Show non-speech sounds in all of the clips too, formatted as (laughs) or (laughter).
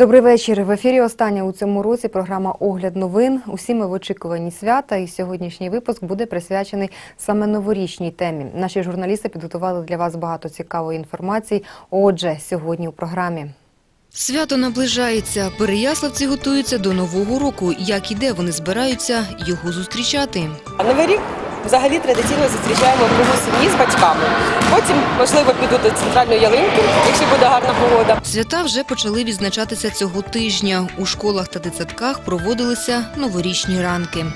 Добрий вечір. В ефірі остання у цьому році програма Огляд новин. Усі ми в очікуванні свята. І сьогоднішній випуск буде присвячений саме новорічній темі. Наші журналісти підготували для вас багато цікавої інформації. Отже, сьогодні у програмі. Свято наближається. Переяславці готуються до нового року. Як і де вони збираються його зустрічати. Новий рік взагалі традиційно зустрічаємо в кругу сім'ї з батьками. Потім, можливо, піду до центральної ялинки, якщо буде гарна погода. Свята вже почали відзначатися цього тижня. У школах та дитсадках проводилися новорічні ранки.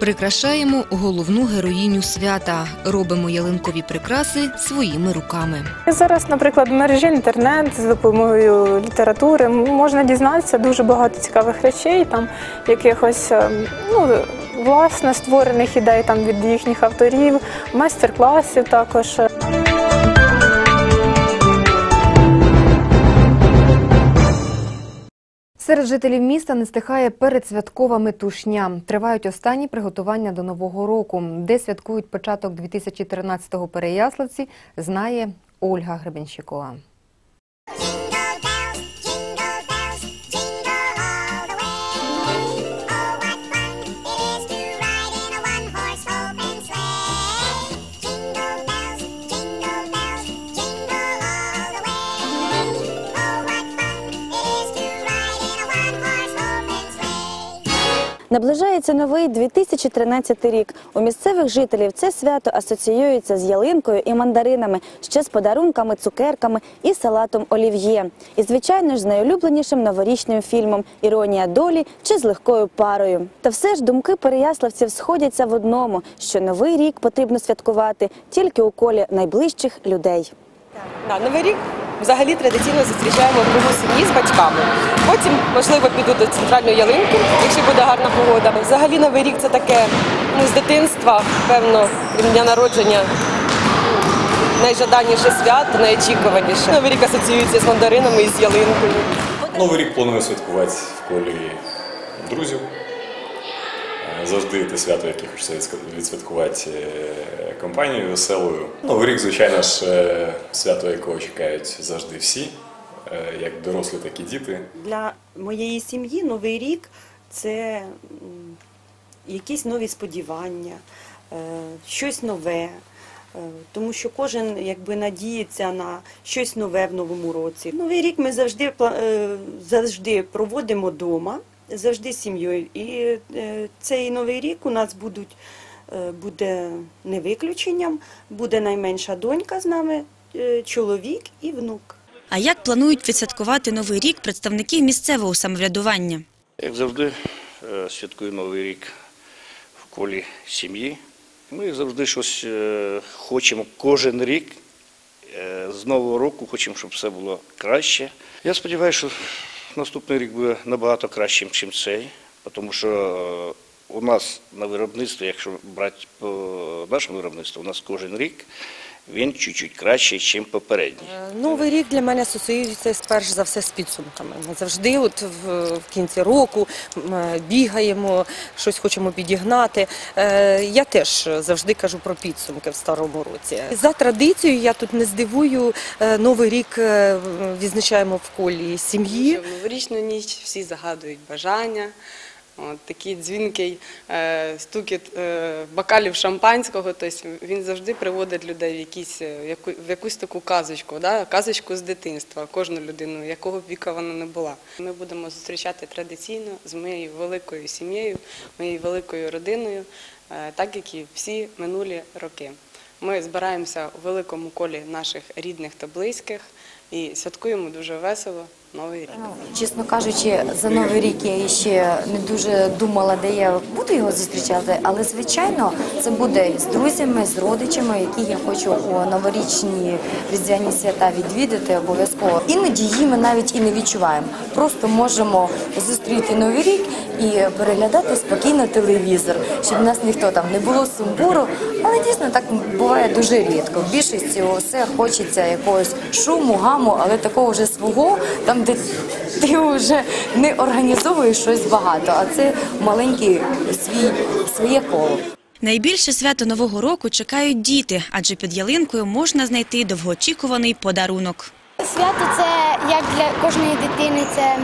Прикрашаємо головну героїню свята. Робимо ялинкові прикраси своїми руками. Зараз, наприклад, в мережі інтернет з допомогою літератури можна дізнатися дуже багато цікавих речей, там якихось е, ну, власне створених ідей там від їхніх авторів, майстер-класів також. Серед жителів міста не стихає передсвяткова метушня. Тривають останні приготування до нового року. Де святкують початок 2013-го переяславці, знає Ольга Гребенщикова. Наближається новий 2013 рік. У місцевих жителів це свято асоціюється з ялинкою і мандаринами, ще з подарунками, цукерками і салатом олів'є. І, звичайно ж, з найулюбленішим новорічним фільмом Іронія долі чи з легкою парою. Та все ж думки переяславців сходяться в одному, що новий рік потрібно святкувати тільки у колі найближчих людей. На Новий рік взагалі традиційно зустрічаємо в кругу сім'ї з батьками. Потім, можливо, піду до центральної ялинки, якщо буде гарна погода. Взагалі Новий рік це таке ну, з дитинства, певно, дня народження. Найжаданіше свято, найочікуваніше. Новий рік асоціюється з мандаринами і з ялинкою. Новий рік планую святкувати в колі друзів. Завжди те свято, яке хочеться відсвяткувати е, компанією веселою. Новий рік, звичайно ж, е, свято, якого чекають завжди всі, е, як дорослі, так і діти. Для моєї сім'ї Новий рік це якісь нові сподівання, щось нове. Тому що кожен якби надіється на щось нове в новому році. Новий рік ми завжди завжди проводимо вдома, завжди з сім'єю. І е, цей новий рік у нас будуть, е, буде не виключенням, буде найменша донька з нами, е, чоловік і внук. А як планують відсвяткувати новий рік представники місцевого самоврядування? Як завжди, святкую Новий рік в колі сім'ї. Ми завжди щось хочемо кожен рік. З Нового року хочемо, щоб все було краще. Я сподіваюся, що наступний рік буде набагато кращим, ніж цей, тому що е, у нас на виробництві, якщо брати по нашому виробництву, у нас кожен рік він чуть-чуть кращий, ніж попередній. Новий рік для мене асоціюється перш за все з підсумками. Ми завжди, от в, в кінці року, е, бігаємо, щось хочемо підігнати. Е, я теж завжди кажу про підсумки в старому році. За традицією, я тут не здивую. е, Новий рік е, відзначаємо в колі сім'ї. В новорічну ніч всі загадують бажання. От, такий дзвінкий е, стукіт е, бокалів шампанського, тобто він завжди приводить людей в, якісь, е, в, яку, в якусь таку казочку, да? казочку з дитинства, кожну людину, якого б віка вона не була. Ми будемо зустрічати традиційно з моєю великою сім'єю, моєю великою родиною, е, так як і всі минулі роки. Ми збираємося у великому колі наших рідних та близьких і святкуємо дуже весело Новий рік. Чесно кажучи, за новий рік я ще не дуже думала, де я буду його зустрічати, але звичайно це буде з друзями, з родичами, які я хочу у новорічні різдвяні свята відвідати обов'язково. Іноді її ми навіть і не відчуваємо. Просто можемо зустріти новий рік і переглядати спокійно телевізор, щоб в нас ніхто там не було сумбуру. Але дійсно так буває дуже рідко. В більшості все хочеться якогось шуму, гаму, але такого вже свого, там де ти вже не організовуєш щось багато, а це маленький свій своє коло. Найбільше свято Нового року чекають діти, адже під ялинкою можна знайти довгоочікуваний подарунок. Свято це як для кожної дитини, це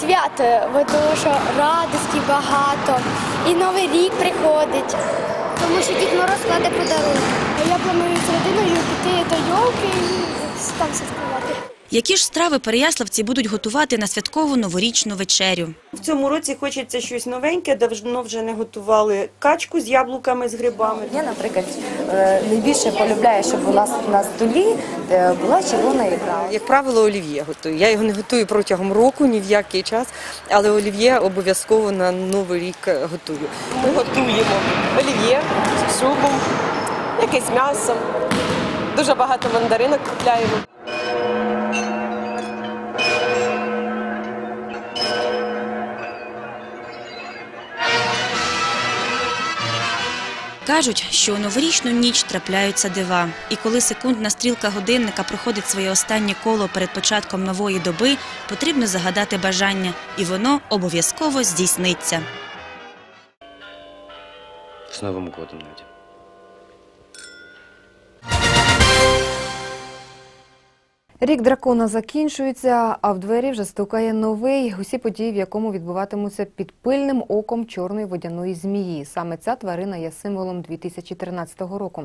свято, тому що радості багато. І Новий рік приходить. Тому що Дід Мороз кладе подарунки. А я планую з родиною піти до йолки і там святкувати. Які ж страви переяславці будуть готувати на святкову новорічну вечерю? В цьому році хочеться щось новеньке, давно вже не готували качку з яблуками, з грибами. Я, наприклад, е, найбільше полюбляю, щоб у нас на столі е, була червона ікра. Як правило, олів'є готую. Я його не готую протягом року, ні в який час, але олів'є обов'язково на Новий рік готую. Ми готуємо олів'є з шубом, якесь м'ясо. Дуже багато мандаринок купляємо. Кажуть, що у новорічну ніч трапляються дива. І коли секундна стрілка годинника проходить своє останнє коло перед початком нової доби, потрібно загадати бажання, і воно обов'язково здійсниться. З Новим годом, Надя. Рік дракона закінчується, а в двері вже стукає новий. Усі події, в якому відбуватимуться під пильним оком чорної водяної змії. Саме ця тварина є символом 2013 року.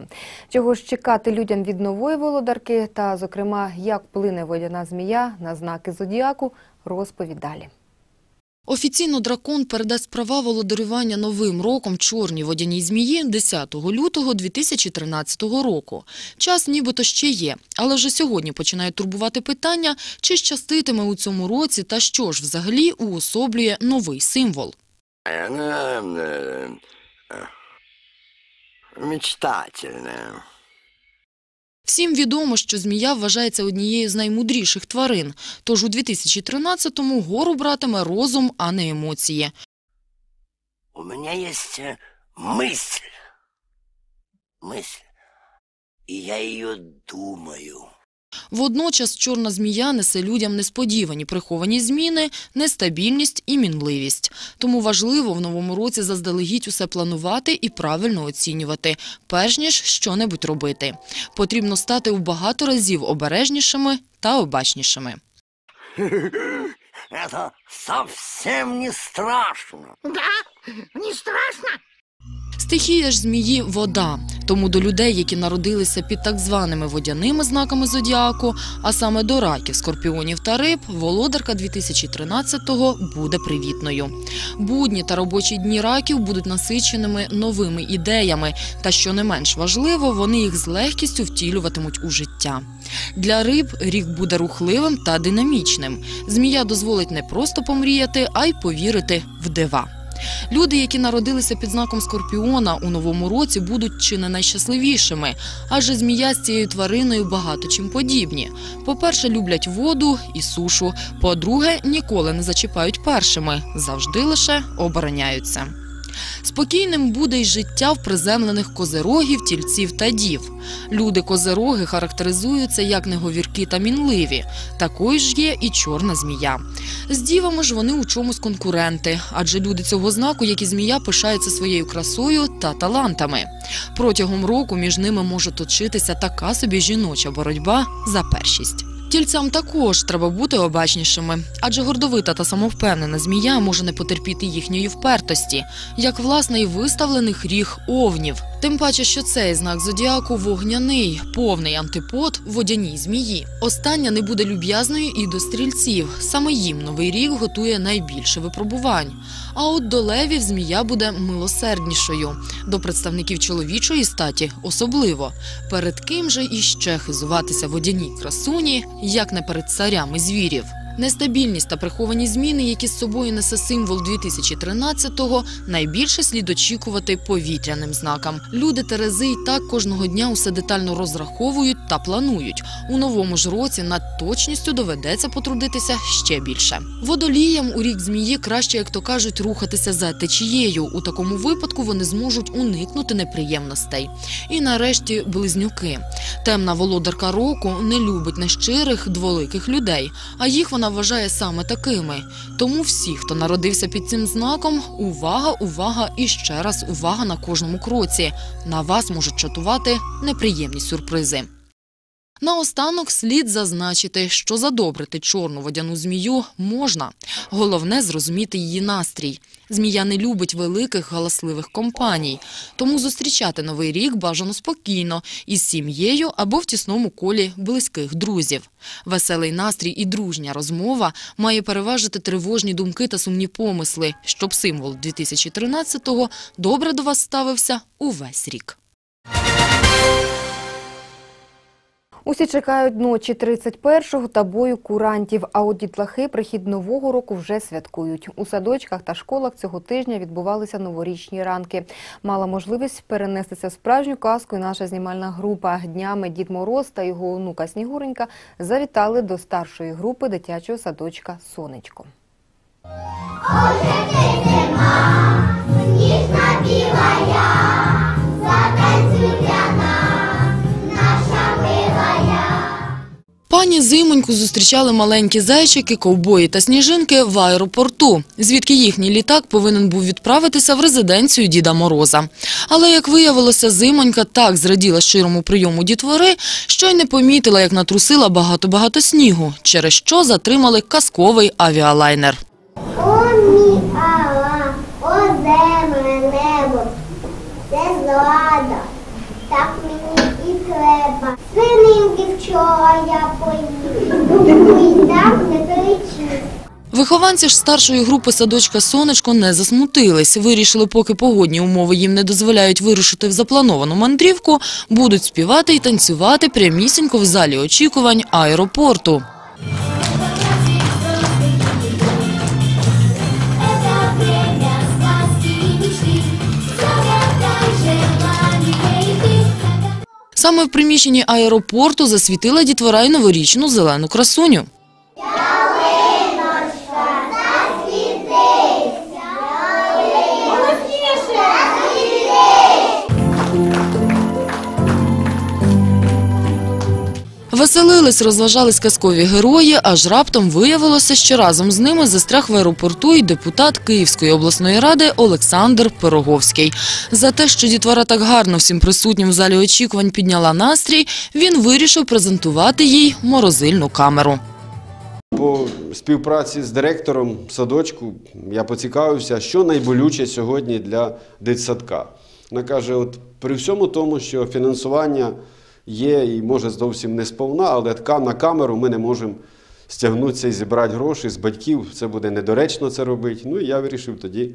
Чого ж чекати людям від нової володарки, та, зокрема, як плине водяна змія на знаки зодіаку, розповідь далі. Офіційно дракон передасть права володарювання новим роком чорній водяній змії 10 лютого 2013 року. Час нібито ще є, але вже сьогодні починають турбувати питання, чи щаститиме у цьому році та що ж взагалі уособлює новий символ. Она э, э, мечтательная. Всім відомо, що змія вважається однією з наймудріших тварин, тож у 2013-му гору братиме розум, а не емоції. У меня есть э, мысль. Мысль. И я ее думаю. Водночас чорна змія несе людям несподівані приховані зміни, нестабільність і мінливість. Тому важливо в новому році заздалегідь усе планувати і правильно оцінювати, перш ніж що-небудь робити. Потрібно стати у багато разів обережнішими та обачнішими. (laughs) Это совсем не страшно. Да, не страшно. Стихія ж змії – вода. Тому до людей, які народилися під так званими водяними знаками зодіаку, а саме до раків, скорпіонів та риб, володарка 2013-го буде привітною. Будні та робочі дні раків будуть насиченими новими ідеями, та що не менш важливо, вони їх з легкістю втілюватимуть у життя. Для риб рік буде рухливим та динамічним. Змія дозволить не просто помріяти, а й повірити в дива. Люди, які народилися під знаком Скорпіона у новому році, будуть чи не найщасливішими, адже змія з цією твариною багато чим подібні. По-перше, люблять воду і сушу. По-друге, ніколи не зачіпають першими, завжди лише обороняються. Спокійним буде й життя в приземлених козерогів, тільців та дів. Люди-козероги характеризуються як неговіркі та мінливі. Такою ж є і чорна змія. З дівами ж вони у чомусь конкуренти, адже люди цього знаку, як і змія, пишаються своєю красою та талантами. Протягом року між ними може точитися така собі жіноча боротьба за першість. Тільцям також треба бути обачнішими, адже гордовита та самовпевнена змія може не потерпіти їхньої впертості, як власне і виставлених ріг овнів. Тим паче, що цей знак зодіаку вогняний, повний антипод водяній змії. Остання не буде люб'язною і до стрільців. Саме їм новий рік готує найбільше випробувань. А от до левів змія буде милосерднішою, до представників чоловічої статі особливо. Перед ким же іще хизуватися водяній красуні, як не перед царями звірів. Нестабільність та приховані зміни, які з собою несе символ 2013-го, найбільше слід очікувати повітряним знакам. Люди Терези й так кожного дня усе детально розраховують та планують. У новому ж році над точністю доведеться потрудитися ще більше. Водоліям у рік змії краще, як то кажуть, рухатися за течією. У такому випадку вони зможуть уникнути неприємностей. І нарешті близнюки. Темна володарка року не любить нещирих, дволиких людей, а їх вона вважає саме такими. Тому всі, хто народився під цим знаком, увага, увага і ще раз увага на кожному кроці. На вас можуть чатувати неприємні сюрпризи. Наостанок слід зазначити, що задобрити чорну водяну змію можна. Головне зрозуміти її настрій. Змія не любить великих галасливих компаній, тому зустрічати новий рік бажано спокійно із сім'єю або в тісному колі близьких друзів. Веселий настрій і дружня розмова має переважити тривожні думки та сумні помисли, щоб символ 2013-го добре до вас ставився увесь рік. Усі чекають ночі 31-го та бою курантів, а от дітлахи прихід нового року вже святкують. У садочках та школах цього тижня відбувалися новорічні ранки. Мала можливість перенестися в справжню казку і наша знімальна група. Днями Дід Мороз та його онука Снігуренька завітали до старшої групи дитячого садочка Сонечко. Сніжна білая, Пані Зимоньку зустрічали маленькі зайчики, ковбої та сніжинки в аеропорту, звідки їхній літак повинен був відправитися в резиденцію Діда Мороза. Але, як виявилося, Зимонька так зраділа щирому прийому дітвори, що й не помітила, як натрусила багато-багато снігу, через що затримали казковий авіалайнер. О, мій Алла, о земле небо, це злада, так мені і треба. Вихованці ж старшої групи садочка «Сонечко» не засмутились. Вирішили, поки погодні умови їм не дозволяють вирушити в заплановану мандрівку, будуть співати і танцювати прямісінько в залі очікувань аеропорту. Саме в приміщенні аеропорту засвітила дітвора й новорічну зелену красуню. Веселились, розважались казкові герої, аж раптом виявилося, що разом з ними застряг в аеропорту і депутат Київської обласної ради Олександр Пироговський. За те, що дітвора так гарно всім присутнім в залі очікувань підняла настрій, він вирішив презентувати їй морозильну камеру. По співпраці з директором садочку я поцікавився, що найболюче сьогодні для дитсадка. Вона каже: от при всьому тому, що фінансування є і може зовсім не сповна, але на камеру ми не можемо стягнутися і зібрати гроші з батьків. Це буде недоречно це робити. Ну і я вирішив тоді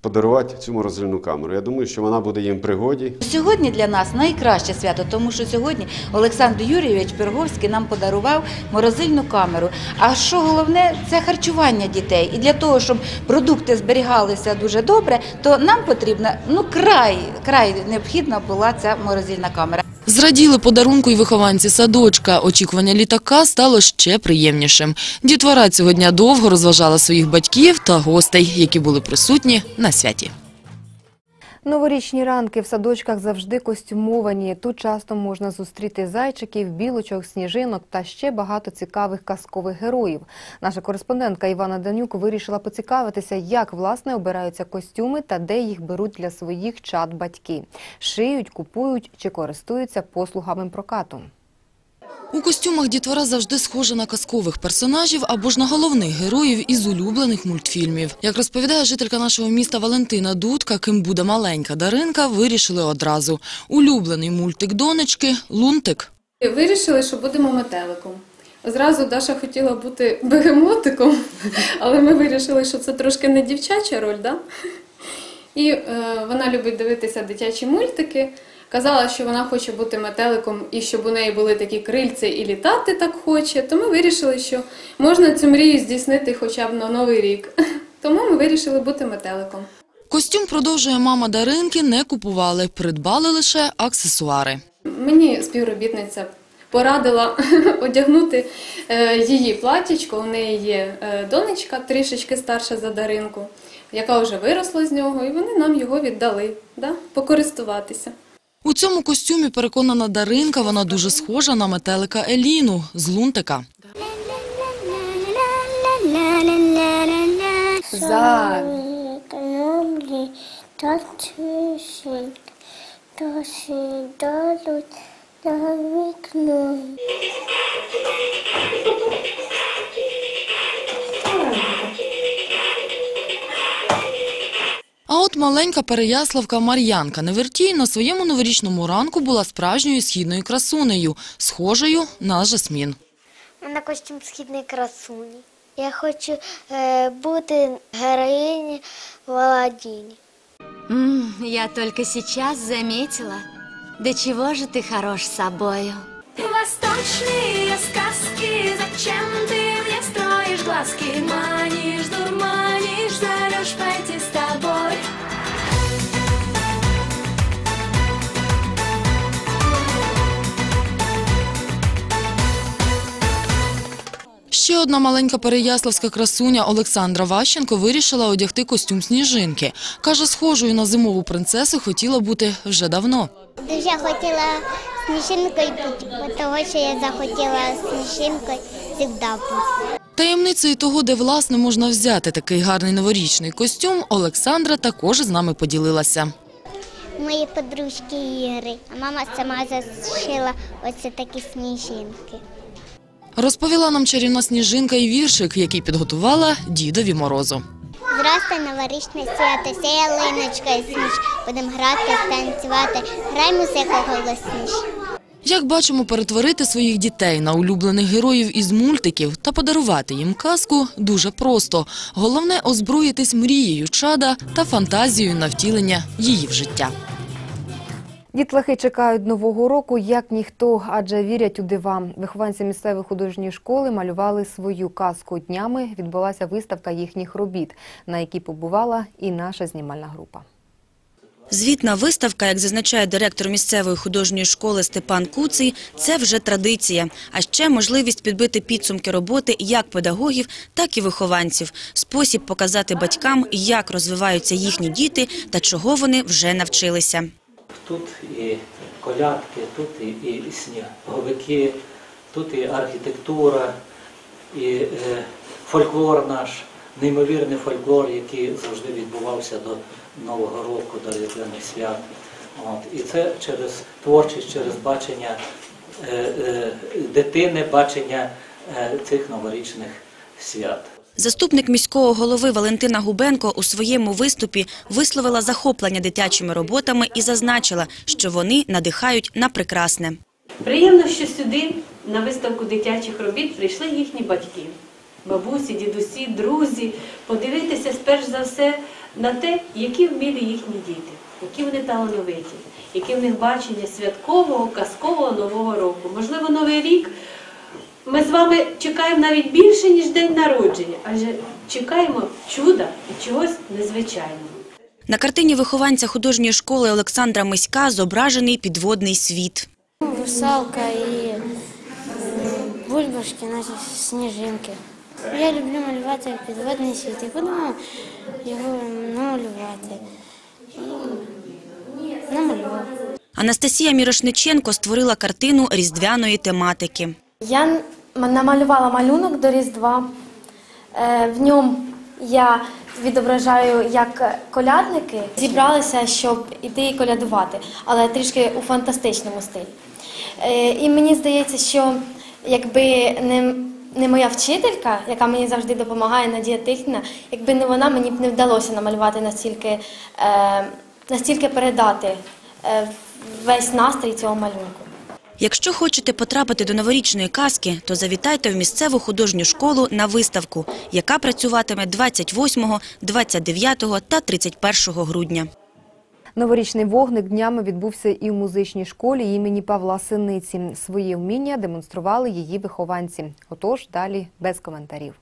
подарувати цю морозильну камеру. Я думаю, що вона буде їм пригоді. Сьогодні для нас найкраще свято, тому що сьогодні Олександр Юрійович Пирговський нам подарував морозильну камеру. А що головне, це харчування дітей. І для того, щоб продукти зберігалися дуже добре, то нам потрібна ну край, край необхідна була ця морозильна камера. Зраділи подарунку й вихованці садочка. Очікування літака стало ще приємнішим. Дітвора цього дня довго розважала своїх батьків та гостей, які були присутні на святі. Новорічні ранки в садочках завжди костюмовані. Тут часто можна зустріти зайчиків, білочок, сніжинок та ще багато цікавих казкових героїв. Наша кореспондентка Івана Данюк вирішила поцікавитися, як власне обираються костюми та де їх беруть для своїх чад батьки. Шиють, купують чи користуються послугами прокату. У костюмах дітвора завжди схожа на казкових персонажів або ж на головних героїв із улюблених мультфільмів. Як розповідає жителька нашого міста Валентина Дудка, ким буде маленька Даринка, вирішили одразу. Улюблений мультик донечки – Лунтик. Вирішили, що будемо метеликом. Зразу Даша хотіла бути бегемотиком, але ми вирішили, що це трошки не дівчача роль, да? І е, вона любить дивитися дитячі мультики. Казала, що вона хоче бути метеликом і щоб у неї були такі крильці і літати так хоче. То ми вирішили, що можна цю мрію здійснити хоча б на новий рік. (laughs) Тому ми вирішили бути метеликом. Костюм, продовжує мама Даринки, не купували, придбали лише аксесуари. Мені співробітниця порадила (laughs) одягнути е, її платічко. У неї є е, донечка, трішечки старша за Даринку, яка вже виросла з нього, і вони нам його віддали, да, покористуватися. У цьому костюмі переконана Даринка, вона дуже схожа на метелика Еліну з лунтика. За. А от маленька переяславка Мар'янка Невертій на своєму новорічному ранку була справжньою східною красунею, схожою на жасмін. У мене костюм східної красуні. Я хочу е, бути героїні в Аладдіні. М, я только сейчас заметила, до чего же ты хорош собою. Восточные сказки, зачем ты мне строишь глазки? Манишь, дурманишь, Ще одна маленька переяславська красуня Олександра Ващенко вирішила одягти костюм сніжинки. Каже, схожою на зимову принцесу хотіла бути вже давно. Дуже хотіла сніжинкою бути, того, що я захотіла сніжинкою завжди бути. Таємницею того, де власне можна взяти такий гарний новорічний костюм, Олександра також з нами поділилася. Мої подружки Іри, а мама сама зашила оце такі сніжинки. Розповіла нам чарівна сніжинка і віршик, який підготувала дідові морозу. Здрасте, новорічне свято, вся ялиночка і сніж. Будемо грати, танцювати. Грай музику голосніш. Як бачимо, перетворити своїх дітей на улюблених героїв із мультиків та подарувати їм казку дуже просто. Головне озброїтись мрією чада та фантазією на втілення її в життя. Дітлахи чекають нового року як ніхто, адже вірять у дива. Вихованці місцевої художньої школи малювали свою казку. Днями відбулася виставка їхніх робіт, на якій побувала і наша знімальна група. Звітна виставка, як зазначає директор місцевої художньої школи Степан Куций, це вже традиція. А ще можливість підбити підсумки роботи як педагогів, так і вихованців. Спосіб показати батькам, як розвиваються їхні діти та чого вони вже навчилися. Тут і колядки, тут і, і сніговики, тут і архітектура, і е, фольклор наш, неймовірний фольклор, який завжди відбувався до Нового року, до Різдвяних свят. От. І це через творчість, через бачення е, е, дитини, бачення е, цих новорічних свят. Заступник міського голови Валентина Губенко у своєму виступі висловила захоплення дитячими роботами і зазначила, що вони надихають на прекрасне. Приємно, що сюди на виставку дитячих робіт прийшли їхні батьки, бабусі, дідусі, друзі, подивитися сперш за все на те, які вмілі їхні діти, які вони талановиті, яке в них бачення святкового, казкового нового року. Можливо, новий рік. Ми з вами чекаємо навіть більше, ніж день народження, адже чекаємо чуда і чогось незвичайного. На картині вихованця художньої школи Олександра Миська зображений підводний світ. Русалка і бульбашки, наші сніжинки. Я люблю малювати підводний світ і подумав його намалювати. І намалював. Анастасія Мірошниченко створила картину різдвяної тематики. Я намалювала малюнок до Різдва. Е, В ньому я відображаю, як колядники зібралися, щоб іти і колядувати, але трішки у фантастичному стилі. Е, І мені здається, що якби не, не моя вчителька, яка мені завжди допомагає, Надія Тихніна, якби не вона, мені б не вдалося намалювати настільки, е, настільки передати весь настрій цього малюнку. Якщо хочете потрапити до новорічної казки, то завітайте в місцеву художню школу на виставку, яка працюватиме 28, 29 та 31 грудня. Новорічний вогник днями відбувся і в музичній школі імені Павла Синиці. Свої вміння демонстрували її вихованці. Отож, далі без коментарів.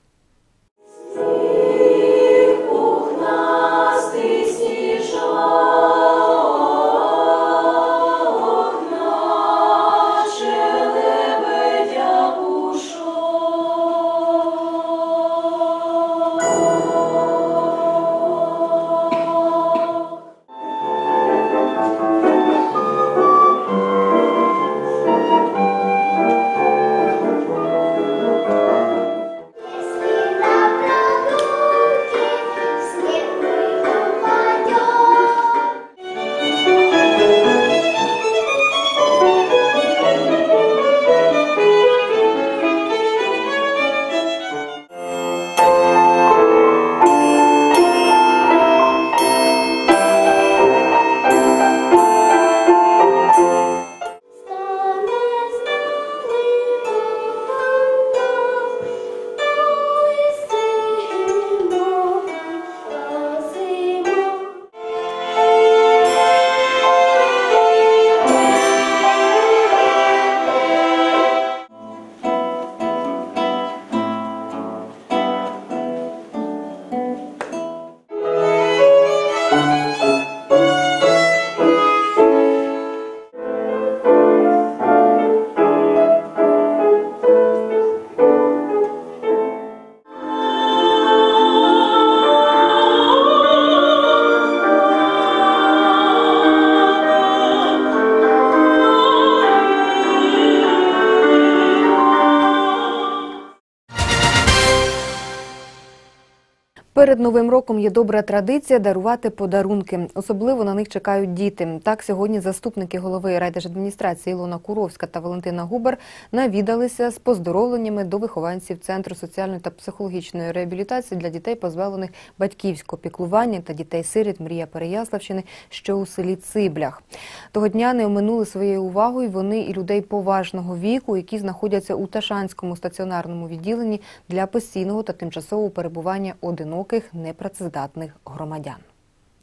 Новим роком є добра традиція дарувати подарунки. Особливо на них чекають діти. Так сьогодні заступники голови райдержадміністрації Ілона Куровська та Валентина Губер навідалися з поздоровленнями до вихованців Центру соціальної та психологічної реабілітації для дітей, позбавлених батьківського піклування та дітей-сиріт Мрія Переяславщини, що у селі Циблях. Того дня не оминули своєю увагою вони і людей поважного віку, які знаходяться у Ташанському стаціонарному відділенні для постійного та тимчасового перебування одиноких непрацездатних громадян.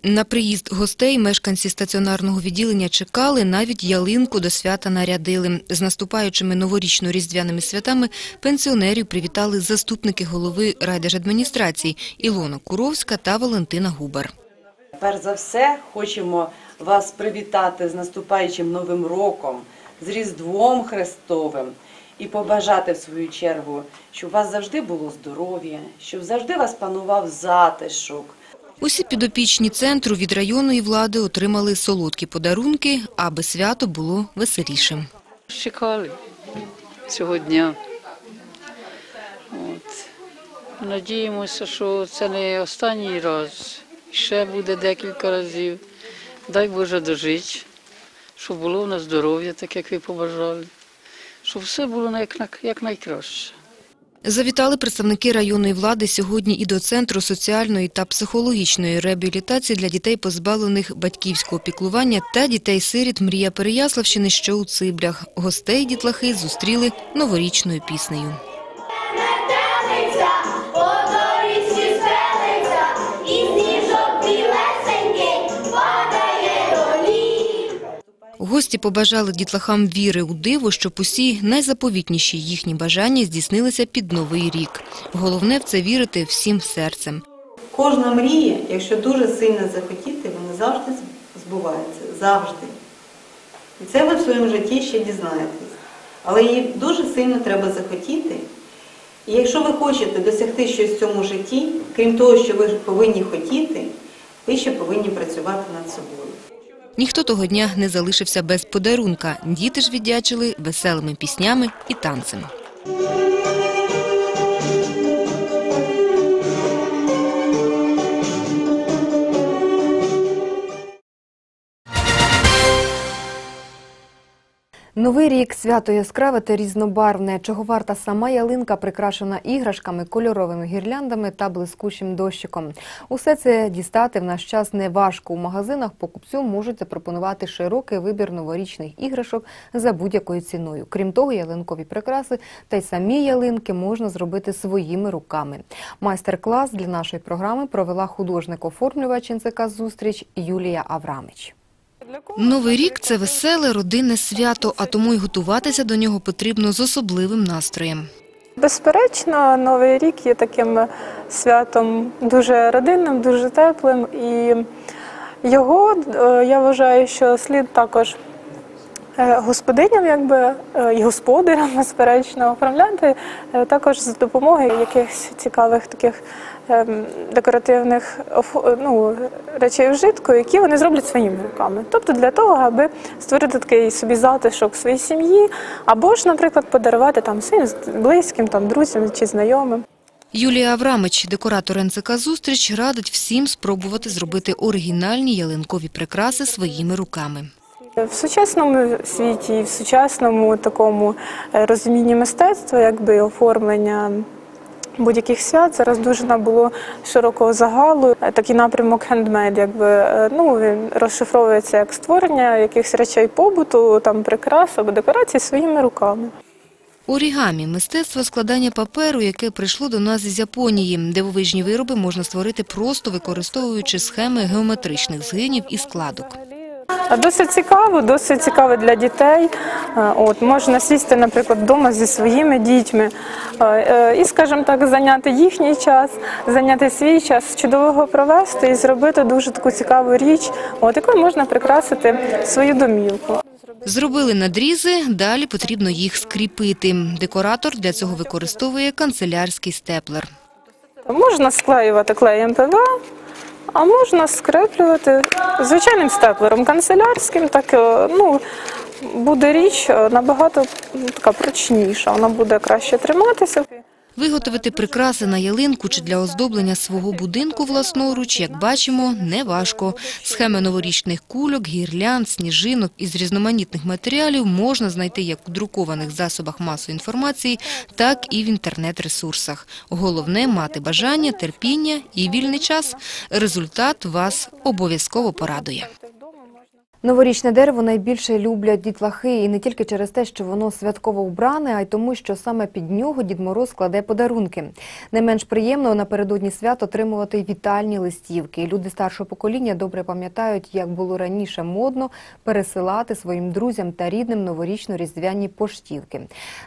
На приїзд гостей мешканці стаціонарного відділення чекали, навіть ялинку до свята нарядили. З наступаючими новорічно-різдвяними святами пенсіонерів привітали заступники голови райдержадміністрації Ілона Куровська та Валентина Губер. Перш за все, хочемо вас привітати з наступаючим Новим роком, з Різдвом Христовим і побажати в свою чергу, щоб у вас завжди було здоров'я, щоб завжди вас панував затишок. Усі підопічні центру від районної влади отримали солодкі подарунки, аби свято було веселішим. Чекали цього дня. От. Надіємося, що це не останній раз. Ще буде декілька разів. Дай Боже дожити, щоб було в нас здоров'я, так як ви побажали, щоб все було як, як найкраще. Завітали представники районної влади сьогодні і до Центру соціальної та психологічної реабілітації для дітей, позбавлених батьківського піклування та дітей-сиріт Мрія Переяславщини, що у Циблях. Гостей дітлахи зустріли новорічною піснею. Гості побажали дітлахам віри у диво, щоб усі найзаповітніші їхні бажання здійснилися під новий рік. Головне в це вірити всім серцем. Кожна мрія, якщо дуже сильно захотіти, вона завжди збувається. Завжди. І це ви в своєму житті ще дізнаєтесь. Але її дуже сильно треба захотіти. І якщо ви хочете досягти щось в цьому житті, крім того, що ви повинні хотіти, ви ще повинні працювати над собою. Ніхто того дня не залишився без подарунка. Діти ж віддячили веселими піснями і танцем. Новий рік свято яскраве та різнобарвне, чого варта сама ялинка, прикрашена іграшками, кольоровими гірляндами та блискучим дощиком. Усе це дістати в наш час не важко. У магазинах покупцю можуть запропонувати широкий вибір новорічних іграшок за будь-якою ціною. Крім того, ялинкові прикраси та й самі ялинки можна зробити своїми руками. Майстер-клас для нашої програми провела художник-оформлювач НЦК «Зустріч» Юлія Аврамич. Новий рік це веселе родинне свято, а тому й готуватися до нього потрібно з особливим настроєм. Безперечно, Новий рік є таким святом дуже родинним, дуже теплим. І його е, я вважаю, що слід також господиням, якби е, і господарям, (laughs) безперечно, оформляти е, також з допомогою якихось цікавих таких ем, декоративних ну, речей вжитку, які вони зроблять своїми руками. Тобто для того, аби створити такий собі затишок своїй сім'ї, або ж, наприклад, подарувати там своїм близьким, там, друзям чи знайомим. Юлія Аврамич, декоратор НЦК «Зустріч», радить всім спробувати зробити оригінальні ялинкові прикраси своїми руками. В сучасному світі, в сучасному такому е, розумінні мистецтва, якби оформлення будь-яких свят зараз дуже набуло широкого загалу. Е, Такий напрямок хендмейд, якби е, ну він розшифровується як створення якихось речей побуту, там прикрас або декорацій своїми руками. Орігамі – мистецтво складання паперу, яке прийшло до нас з Японії. Дивовижні вироби можна створити просто використовуючи схеми геометричних згинів і складок. Досить цікаво, досить цікаво для дітей. Е, От можна сісти, наприклад, вдома зі своїми дітьми е, е, і, скажімо так, зайняти їхній час, зайняти свій час, чудово його провести і зробити дуже таку цікаву річ, от якою можна прикрасити свою домівку. Зробили надрізи, далі потрібно їх скріпити. Декоратор для цього використовує канцелярський степлер. Можна склеювати клеєм ПВА, а можна скреплювати звичайним степлером канцелярським, так е, ну, буде річ е, набагато така прочніша, вона буде краще триматися. Виготовити прикраси на ялинку чи для оздоблення свого будинку власноруч, як бачимо, неважко. Схеми новорічних кульок, гірлянд, сніжинок із різноманітних матеріалів можна знайти як у друкованих засобах масової інформації, так і в інтернет-ресурсах. Головне – мати бажання, терпіння і вільний час. Результат вас обов'язково порадує. Новорічне дерево найбільше люблять дітлахи і не тільки через те, що воно святково вбране, а й тому, що саме під нього Дід Мороз кладе подарунки. Не менш приємно напередодні свят отримувати вітальні листівки. Люди старшого покоління добре пам'ятають, як було раніше модно пересилати своїм друзям та рідним новорічно-різдвяні поштівки.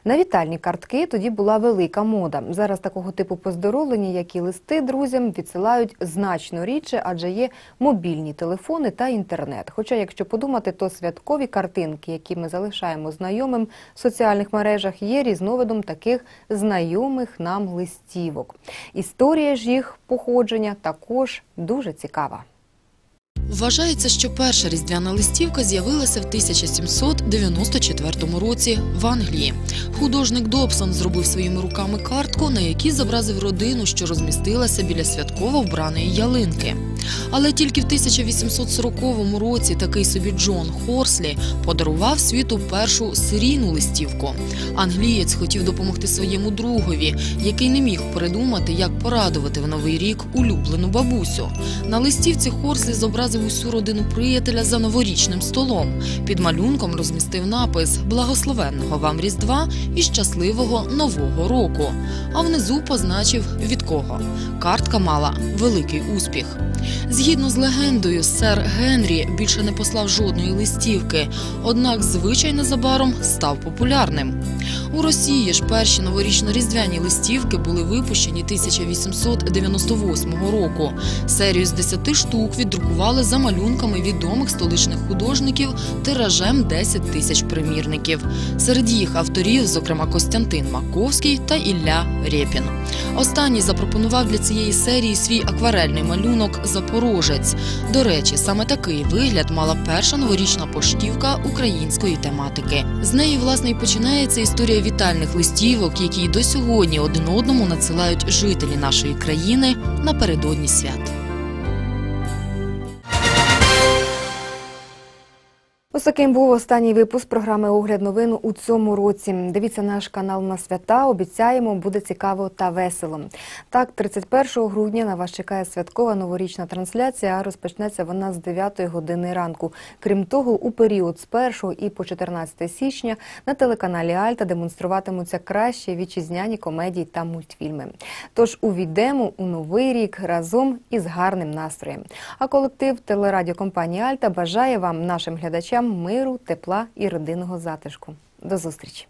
На вітальні картки тоді була велика мода. Зараз такого типу поздоровлення, як і листи друзям, відсилають значно рідше, адже є мобільні телефони та інтернет. Хоча, якщо подумати, то святкові картинки, які ми залишаємо знайомим в соціальних мережах, є різновидом таких знайомих нам листівок. Історія ж їх походження також дуже цікава. Вважається, що перша різдвяна листівка з'явилася в 1794 році в Англії. Художник Добсон зробив своїми руками картку, на якій зобразив родину, що розмістилася біля святково вбраної ялинки. Але тільки в 1840 році такий собі Джон Хорслі подарував світу першу серійну листівку. Англієць хотів допомогти своєму другові, який не міг придумати, як порадувати в новий рік улюблену бабусю. На листівці Хорслі зобразив усю родину приятеля за новорічним столом. Під малюнком розмістив напис Благословенного вам Різдва і щасливого нового року. А внизу позначив від кого. Картка мала великий успіх. Згідно з легендою, сер Генрі більше не послав жодної листівки, однак звичай незабаром став популярним. У Росії ж перші новорічно-різдвяні листівки були випущені 1898 року. Серію з 10 штук віддрукували за малюнками відомих столичних художників тиражем 10 тисяч примірників. Серед їх авторів, зокрема Костянтин Маковський та Ілля Рєпін. Останній запропонував для цієї серії свій акварельний малюнок Запорожець. До речі, саме такий вигляд мала перша новорічна поштівка української тематики. З неї власне і починається історія вітальних листівок, які й до сьогодні один одному надсилають жителі нашої країни напередодні свят. Ось таким був останній випуск програми Огляд новин у цьому році. Дивіться наш канал на свята. Обіцяємо, буде цікаво та весело. Так, 31 грудня на вас чекає святкова новорічна трансляція. а Розпочнеться вона з 9 години ранку. Крім того, у період з 1 і по 14 січня на телеканалі Альта демонструватимуться кращі вітчизняні комедії та мультфільми. Тож увійдемо у новий рік разом із гарним настроєм. А колектив телерадіокомпанії Альта бажає вам, нашим глядачам, вам миру, тепла і родинного затишку. До зустрічі!